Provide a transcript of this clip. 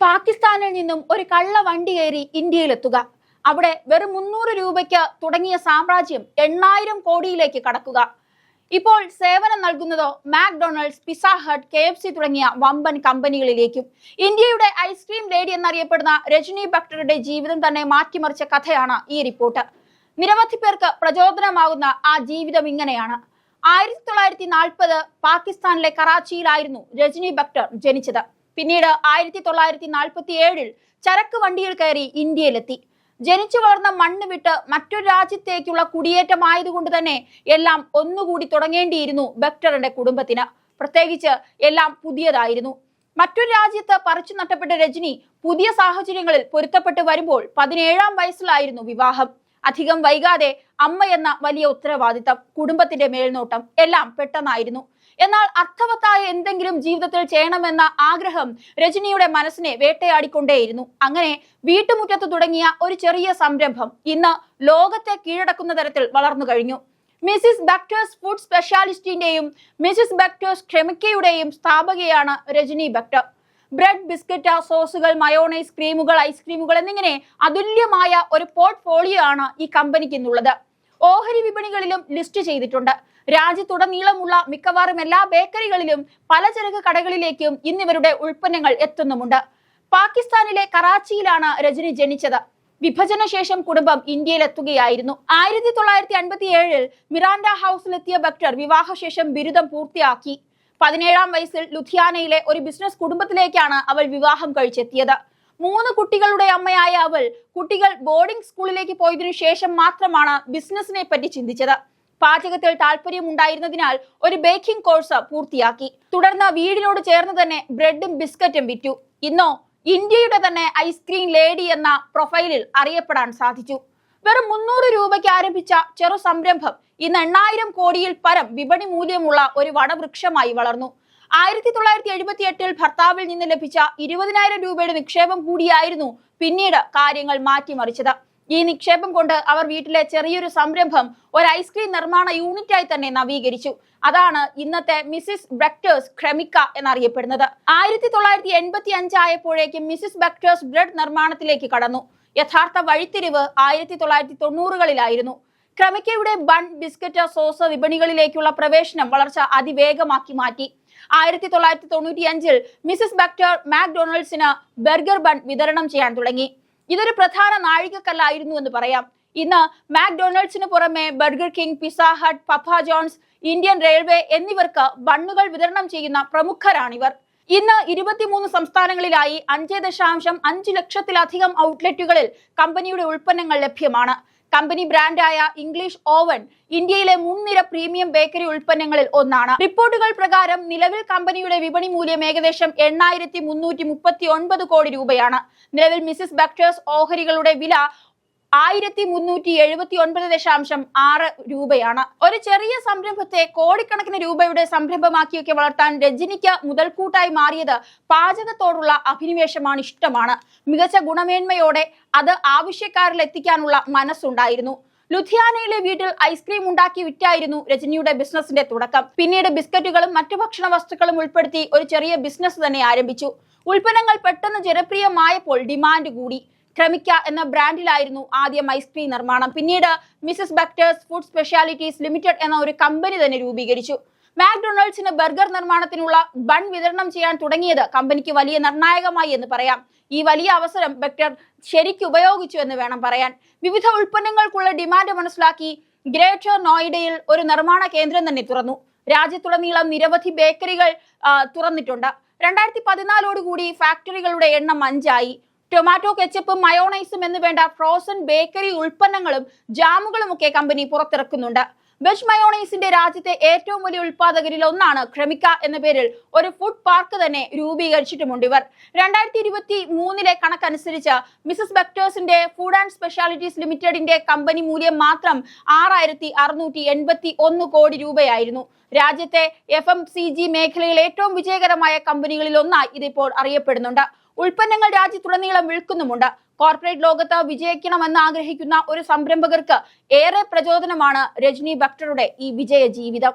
പാകിസ്ഥാനിൽ നിന്നും ഒരു കള്ള വണ്ടി കയറി ഇന്ത്യയിലെത്തുക. അവിടെ വെറും മുന്നൂറ് രൂപയ്ക്ക് തുടങ്ങിയ സാമ്രാജ്യം എണ്ണായിരം കോടിയിലേക്ക് കടക്കുക. ഇപ്പോൾ സേവനം നൽകുന്നതോ McDonald's Pizza Hut K F C തുടങ്ങിയ വമ്പൻ കമ്പനികളിലേക്കും ഇന്ത്യയുടെ ഐസ്ക്രീം ലേഡി എന്നറിയപ്പെടുന്ന രജനി ഭക്തരുടെ ജീവിതം തന്നെ മാറ്റിമറിച്ച കഥയാണ് ഈ റിപ്പോർട്ട്. നിരവധി പേർക്ക് പ്രചോദനമാകുന്ന ആ ജീവിതം ഇങ്ങനെയാണ്. ആയിരത്തി തൊള്ളായിരത്തി നാൽപ്പത് പാകിസ്ഥാനിലെ കറാച്ചിയിലായിരുന്നു രജനി ഭക്തർ ജനിച്ചത്. പിന്നീട് ആയിരത്തി തൊള്ളായിരത്തി നാൽപ്പത്തി ഏഴിൽ ചരക്ക് വണ്ടിയിൽ കയറി ഇന്ത്യയിലെത്തി. ജനിച്ചു വളർന്ന മണ്ണ് വിട്ട് മറ്റൊരു രാജ്യത്തേക്കുള്ള കുടിയേറ്റമായതുകൊണ്ട് തന്നെ എല്ലാം ഒന്നുകൂടി തുടങ്ങേണ്ടിയിരുന്നു ബക്ടറിന്റെ കുടുംബത്തിന്. പ്രത്യേകിച്ച് എല്ലാം പുതിയതായിരുന്നു. മറ്റൊരു രാജ്യത്ത് പറിച്ചു നട്ടപ്പെട്ട രജനി പുതിയ സാഹചര്യങ്ങളിൽ പൊരുത്തപ്പെട്ട് വരുമ്പോൾ പതിനേഴാം വയസ്സിലായിരുന്നു വിവാഹം. അധികം വൈകാതെ അമ്മ എന്ന വലിയ ഉത്തരവാദിത്തം കുടുംബത്തിന്റെ മേൽനോട്ടം എല്ലാം പെട്ടെന്നായിരുന്നു. എന്നാൽ അർത്ഥവത്തായ എന്തെങ്കിലും ജീവിതത്തിൽ ചെയ്യണമെന്ന ആഗ്രഹം രജനിയുടെ മനസ്സിനെ വേട്ടയാടിക്കൊണ്ടേയിരുന്നു. അങ്ങനെ വീട്ടുമുറ്റത്ത് തുടങ്ങിയ ഒരു ചെറിയ സംരംഭം ഇന്ന് ലോകത്തെ കീഴടക്കുന്ന തരത്തിൽ വളർന്നു കഴിഞ്ഞു. മിസിസ് ബക്ടേഴ്സ് ഫുഡ് സ്പെഷ്യാലിസ്റ്റിന്റെയും മിസിസ് ബക്ടേഴ്സ് ക്ഷമിക്കയുടെയും സ്ഥാപകയാണ് രജനി ബക്ടർ. ബ്രെഡ് ബിസ്ക്കറ്റ് സോസുകൾ മയോണൈസ് ക്രീമുകൾ ഐസ്ക്രീമുകൾ എന്നിങ്ങനെ അതുല്യമായ ഒരു പോർട്ട്ഫോളിയോ ആണ് ഈ കമ്പനിക്ക് ഇന്നുള്ളത്. ഓഹരി വിപണികളിലും ലിസ്റ്റ് ചെയ്തിട്ടുണ്ട്. രാജ്യത്തുടനീളമുള്ള മിക്കവാറും എല്ലാ ബേക്കറികളിലും പലചരക്ക് കടകളിലേക്കും ഇന്നിവരുടെ ഉൽപ്പന്നങ്ങൾ എത്തുന്നുമുണ്ട്. പാകിസ്ഥാനിലെ കറാച്ചിയിലാണ് രജനി ജനിച്ചത്. വിഭജന ശേഷം കുടുംബം ഇന്ത്യയിലെത്തുകയായിരുന്നു. ആയിരത്തി തൊള്ളായിരത്തി അൻപത്തി ഏഴിൽ മിറാൻഡ ഹൗസിലെത്തിയ ബക്ടർ വിവാഹശേഷം ബിരുദം പൂർത്തിയാക്കി. പതിനേഴാം വയസ്സിൽ ലുധിയാനയിലെ ഒരു ബിസിനസ് കുടുംബത്തിലേക്കാണ് അവൾ വിവാഹം കഴിച്ചെത്തിയത്. മൂന്ന് കുട്ടികളുടെ അമ്മയായ അവൾ കുട്ടികൾ ബോർഡിംഗ് സ്കൂളിലേക്ക് പോയതിനു ശേഷം മാത്രമാണ് ബിസിനസിനെ പറ്റി ചിന്തിച്ചത്. പാചകത്തിൽ താല്പര്യമുണ്ടായിരുന്നതിനാൽ ഒരു ബേക്കിംഗ് കോഴ്സ് പൂർത്തിയാക്കി. തുടർന്ന് വീടിനോട് ചേർന്ന് തന്നെ ബ്രെഡും ബിസ്ക്കറ്റും വിറ്റു. ഇന്നോ ഇന്ത്യയുടെ തന്നെ ഐസ്ക്രീം ലേഡി എന്ന പ്രൊഫൈലിൽ അറിയപ്പെടാൻ സാധിച്ചു. വെറും മുന്നൂറ് രൂപയ്ക്ക് ആരംഭിച്ച ചെറു സംരംഭം ഇന്ന് എണ്ണായിരം കോടിയിൽ പരം വിപണി മൂല്യമുള്ള ഒരു വടവൃക്ഷമായി വളർന്നു. ആയിരത്തി തൊള്ളായിരത്തി എഴുപത്തി എട്ടിൽ ഭർത്താവിൽ നിന്ന് ലഭിച്ച ഇരുപതിനായിരം രൂപയുടെ നിക്ഷേപം കൂടിയായിരുന്നു പിന്നീട് കാര്യങ്ങൾ മാറ്റിമറിച്ചത്. ഈ നിക്ഷേപം കൊണ്ട് അവർ വീട്ടിലെ ചെറിയൊരു സംരംഭം ഒരു ഐസ്ക്രീം നിർമ്മാണ യൂണിറ്റായി തന്നെ നവീകരിച്ചു. അതാണ് ഇന്നത്തെ മിസിസ് ബ്രക്ടേഴ്സ് ക്രമിക്ക എന്നറിയപ്പെടുന്നത്. ആയിരത്തി തൊള്ളായിരത്തി എൺപത്തി അഞ്ചായപ്പോഴേക്കും മിസിസ് ബ്രക്ടേഴ്സ് ബ്രെഡ് നിർമ്മാണത്തിലേക്ക് കടന്നു. യഥാർത്ഥ വഴിത്തിരിവ് ആയിരത്തി തൊള്ളായിരത്തി തൊണ്ണൂറുകളിലായിരുന്നു ക്രമിക്കയുടെ ബൺ ബിസ്ക്കറ്റ് സോസ് വിപണികളിലേക്കുള്ള പ്രവേശനം വളർച്ച അതിവേഗമാക്കി മാറ്റി. ആയിരത്തി തൊള്ളായിരത്തി തൊണ്ണൂറ്റി അഞ്ചിൽ മിസിസ് ബക്ടർ മാക്ഡൊണാൾഡ്സിന് ബർഗർ ബൺ വിതരണം ചെയ്യാൻ തുടങ്ങി. ഇതൊരു പ്രധാന നാഴികക്കല്ലായിരുന്നു എന്ന് പറയാം. ഇന്ന് മാക്ഡൊണാൾഡ്സിന് പുറമെ Burger King Pizza Hut Papa John's Indian Railway എന്നിവർക്ക് ബണ്ണുകൾ വിതരണം ചെയ്യുന്ന പ്രമുഖരാണിവർ. ഇന്ന് ഇരുപത്തിമൂന്ന് സംസ്ഥാനങ്ങളിലായി അഞ്ച് ദശാംശം അഞ്ച് ലക്ഷത്തിലധികം ഔട്ട്ലെറ്റുകളിൽ കമ്പനിയുടെ ഉൽപ്പന്നങ്ങൾ ലഭ്യമാണ്. കമ്പനി ബ്രാൻഡായ ഇംഗ്ലീഷ് ഓവൻ ഇന്ത്യയിലെ മുൻനിര പ്രീമിയം ബേക്കറി ഉൽപ്പന്നങ്ങളിൽ ഒന്നാണ്. റിപ്പോർട്ടുകൾ പ്രകാരം നിലവിൽ കമ്പനിയുടെ വിപണി മൂല്യം ഏകദേശം എണ്ണായിരത്തി മുന്നൂറ്റി മുപ്പത്തി ഒൻപത് കോടി രൂപയാണ്. നിലവിൽ മിസിസ് ബക്ചേഴ്സ് ഓഹരികളുടെ വില ആയിരത്തി മുന്നൂറ്റി എഴുപത്തി ഒൻപത് ദശാംശം ആറ് രൂപയാണ്. ഒരു ചെറിയ സംരംഭത്തെ കോടിക്കണക്കിന് രൂപയുടെ സംരംഭമാക്കിയൊക്കെ വളർത്താൻ രജനിക്ക് മുതൽക്കൂട്ടായി മാറിയത് പാചകത്തോടുള്ള അഭിനിവേശമാണ് ഇഷ്ടമാണ്. മികച്ച ഗുണമേന്മയോടെ അത് ആവശ്യക്കാരിൽ എത്തിക്കാനുള്ള മനസ്സുണ്ടായിരുന്നു. ലുധിയാനയിലെ വീട്ടിൽ ഐസ്ക്രീം ഉണ്ടാക്കി വിറ്റായിരുന്നു രജനിയുടെ ബിസിനസിന്റെ തുടക്കം. പിന്നീട് ബിസ്ക്കറ്റുകളും മറ്റു ഭക്ഷണ വസ്തുക്കളും ഉൾപ്പെടുത്തി ഒരു ചെറിയ ബിസിനസ് തന്നെ ആരംഭിച്ചു. ഉൽപ്പന്നങ്ങൾ പെട്ടെന്ന് ജനപ്രിയമായപ്പോൾ ഡിമാൻഡ് കൂടി. ക്രമിക്ക എന്ന ബ്രാൻഡിലായിരുന്നു ആദ്യം ഐസ്ക്രീം നിർമ്മാണം. പിന്നീട് Mrs Bectors food specialities limited എന്ന ഒരു കമ്പനി തന്നെ രൂപീകരിച്ചു. മാക്ഡൊണാൾഡ്സിന് ബർഗർ നിർമ്മാണത്തിനുള്ള ബൺ വിതരണം ചെയ്യാൻ തുടങ്ങിയത് കമ്പനിക്ക് വലിയ നിർണായകമായി എന്ന് പറയാം. ഈ വലിയ അവസരം ബക്ടർ ശരിക്ക് ഉപയോഗിച്ചു എന്ന് വേണം പറയാൻ. വിവിധ ഉൽപ്പന്നങ്ങൾക്കുള്ള ഡിമാൻഡ് മനസ്സിലാക്കി ഗ്രേറ്റർ നോയിഡയിൽ ഒരു നിർമ്മാണ കേന്ദ്രം തന്നെ തുറന്നു. രാജ്യത്തുടനീളം നിരവധി ബേക്കറികൾ തുറന്നിട്ടുണ്ട്. രണ്ടായിരത്തി പതിനാലോടുകൂടി ഫാക്ടറികളുടെ എണ്ണം അഞ്ചായി. ടൊമാറ്റോ കെച്ചപ്പും മയോണൈസും എന്ന് വേണ്ട ഫ്രോസൺ ബേക്കറി ഉൽപ്പന്നങ്ങളും ജാമുകളും ഒക്കെ കമ്പനി പുറത്തിറക്കുന്നുണ്ട്. വെജ് മയോണൈസിന്റെ രാജ്യത്തെ ഏറ്റവും വലിയ ഉൽപാദകരിൽ ഒന്നാണ് ക്രമിക്ക എന്ന പേരിൽ ഒരു ഫുഡ് പാർക്ക് തന്നെ രൂപീകരിച്ചിട്ടുമുണ്ട് ഇവർ. രണ്ടായിരത്തി ഇരുപത്തി മൂന്നിലെ കണക്കനുസരിച്ച് മിസസ് ബക്ടേഴ്സിന്റെ ഫുഡ് ആൻഡ് സ്പെഷ്യാലിറ്റീസ് ലിമിറ്റഡിന്റെ കമ്പനി മൂല്യം മാത്രം ആറായിരത്തി അറുന്നൂറ്റി എൺപത്തി ഒന്ന് കോടി രൂപയായിരുന്നു. രാജ്യത്തെ എഫ് എം സി ജി മേഖലയിൽ ഏറ്റവും വിജയകരമായ കമ്പനികളിൽ ഒന്നായി ഇതിപ്പോൾ അറിയപ്പെടുന്നുണ്ട്. ഉൽപ്പന്നങ്ങൾ രാജ്യത്തുടനീളം വിൽക്കുന്നുമുണ്ട്. കോർപ്പറേറ്റ് ലോകത്ത് വിജയിക്കണമെന്ന് ആഗ്രഹിക്കുന്ന ഒരു സംരംഭകർക്ക് ഏറെ പ്രചോദനമാണ് രജനി ഭക്തരുടെ ഈ വിജയ ജീവിതം